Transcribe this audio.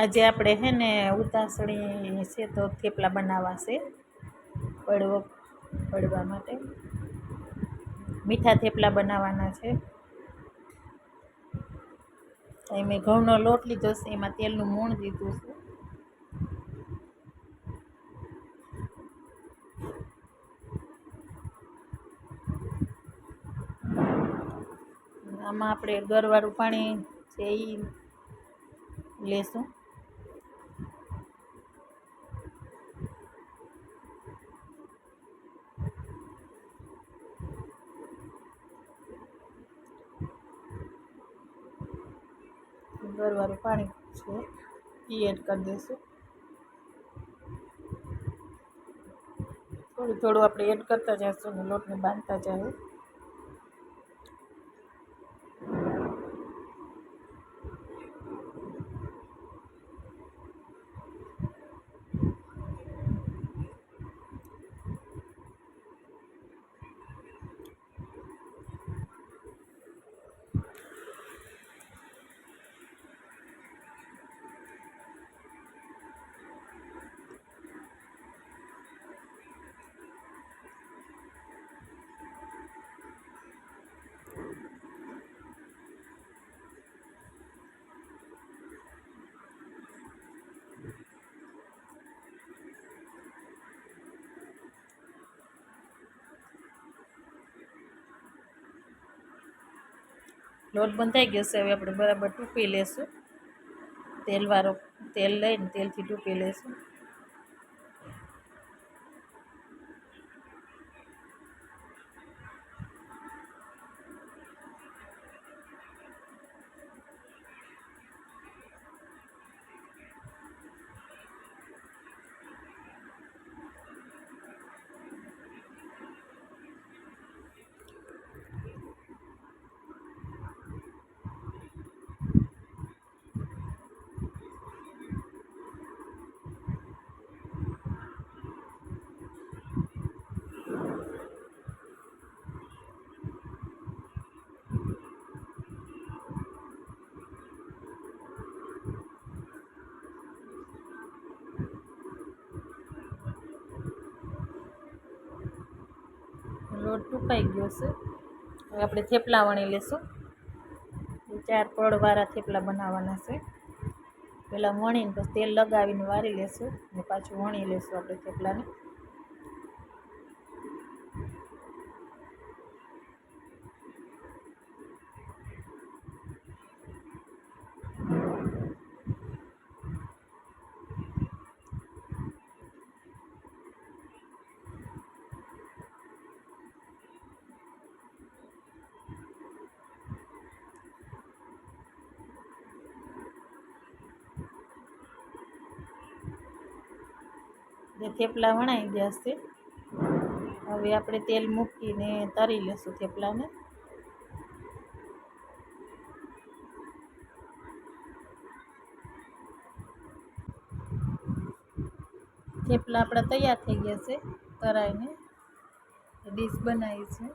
આજે આપણે હે ને ઉતાસણી છે તો થેપલા બનાવવા છે પડવો, પડવા માટે. મીઠા થેપલા બનાવવાના છે. અહીં મેં ઘઉંનો લોટ લીધો છે, એમાં તેલનું મૂણ દીધું છે. આમાં આપણે ગરવાળું પાણી છે એ લેશું. ગરવાળું પાણી છે એ એડ કરી દઈશું. થોડું થોડું આપણે એડ કરતા જઈશું અને લોટને બાંધતા જાય લોટ બંધાઈ ગયો છે. હવે આપણે બરાબર ટૂંપી લેશું. તેલવાળો તેલ લઈને તેલથી ટૂંપી લેશું લોટ ટૂંકાઈ ગયો છે. હવે આપણે થેપલા વણી લેશું. ચાર પડવાળા થેપલા બનાવવાના છે. પહેલાં વણીને પછી તેલ લગાવીને વારી લેશું ને પાછું વણી લેશું આપણે થેપલાને. જે થેપલા વણાઈ ગયા છે. હવે આપણે તેલ મૂકીને તરી લઈશું થેપલાને. થેપલા આપણા તૈયાર થઈ ગયા છે, તરાઈને. ડીશ બનાવી છે.